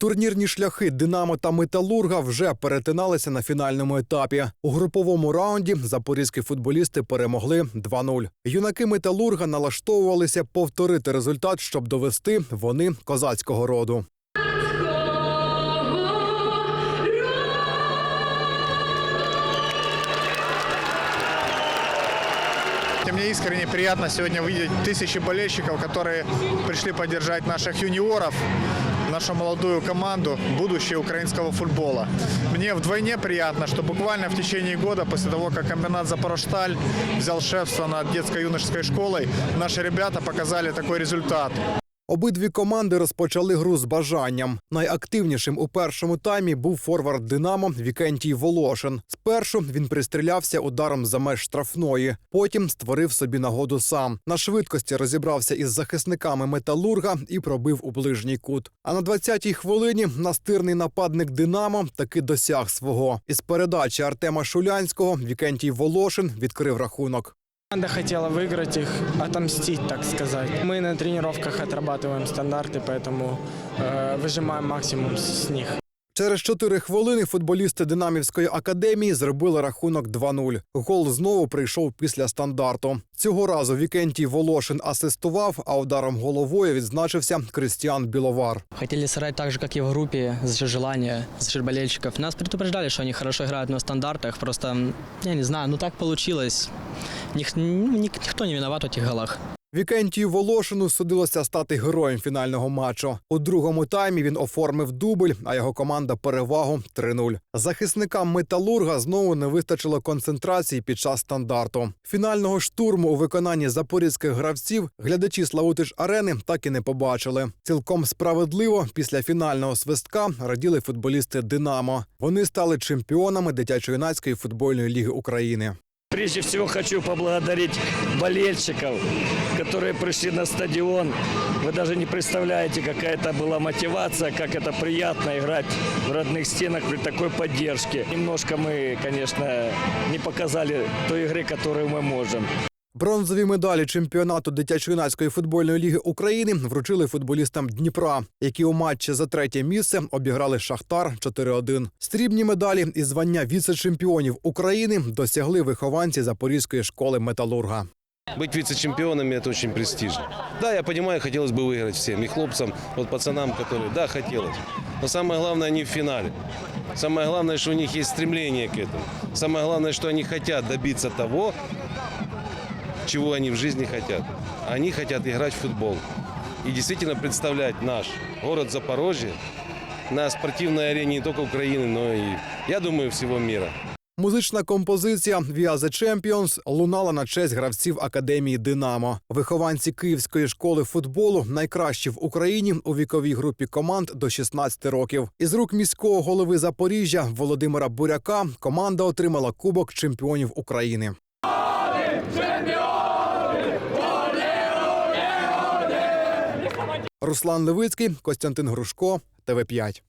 Турнірні шляхи Динамо та Металурга вже перетиналися на фінальному етапі. У груповому раунді запорізькі футболісти перемогли 2-0. Юнаки Металурга налаштовувалися повторити результат, щоб довести вони козацького роду. Мне искренне приятно сегодня видеть тысячи болельщиков, которые пришли поддержать наших юниоров, нашу молодую команду, будущее украинского футбола. Мне вдвойне приятно, что буквально в течение года, после того, как комбинат «Запорожсталь» взял шефство над детско-юношеской школой, наши ребята показали такой результат. Обидві команди розпочали гру з бажанням. Найактивнішим у першому таймі був форвард Динамо Вікентій Волошин. Спершу він пристрілявся ударом за меж штрафної, потім створив собі нагоду сам. На швидкості розібрався із захисниками металурга і пробив у ближній кут. А на 20-й хвилині настирний нападник Динамо таки досяг свого. Із передачі Артема Шулянського Вікентій Волошин відкрив рахунок. Команда хотела выиграть их, отомстить, так сказать. Мы на тренировках отрабатываем стандарты, поэтому э, выжимаем максимум с с них. Через чотири хвилини футболісти Динамівської академії зробили рахунок 2-0. Гол знову прийшов після стандарту. Цього разу Вікентій Волошин асистував, а ударом головою відзначився Кристіан Біловар. Хотели сыграть так же, как и в группе, за счет желания, за счет болельщиков. Нас предупреждали, что они хорошо играют на стандартах, просто, м, я не знаю, ну так получилось. Ник- ну, ник- никто не виноват в этих голах. Вікентію Волошину судилося стати героєм фінального матчу. У другому таймі він оформив дубль, а його команда перевагу 3-0. Захисникам металурга знову не вистачило концентрації під час стандарту. Фінального штурму у виконанні запорізьких гравців глядачі Славутич арени так і не побачили. Цілком справедливо після фінального свистка раділи футболісти Динамо. Вони стали чемпіонами дитячо-юнацької футбольної ліги України. Прежде всего хочу поблагодарить болельщиков, которые пришли на стадион. Вы даже не представляете, какая это была мотивация, как это приятно играть в родных стенах при такой поддержке. Немножко мы, конечно, не показали той игры, которую мы можем. Бронзові медалі чемпіонату дитячо-юнацької футбольної ліги України вручили футболістам Дніпра, які у матчі за третє місце обіграли Шахтар 4-1. Срібні медалі і звання віце-чемпіонів України досягли вихованці Запорізької школи металурга. Быть вице-чемпионами – это очень престижно. Да, я понимаю, хотелось бы выиграть всем. И хлопцам, вот пацанам, которые, да, хотелось. Но самое главное, они в финале. Самое главное, что у них есть стремление к этому. Самое главное, что они хотят добиться того, чего они в жизни хотят. Они хотят играть в футбол. И действительно представлять наш город Запорожье на спортивной арене не только Украины, но и, я думаю, всего мира. Музична композиція «We are the Champions» лунала на честь гравців академії Динамо. Вихованці Київської школи футболу найкращі в Україні у віковій групі команд до 16 років. Із рук міського голови Запоріжжя Володимира Буряка команда отримала Кубок чемпіонів України. Руслан Левицький, Костянтин Грушко, ТВ 5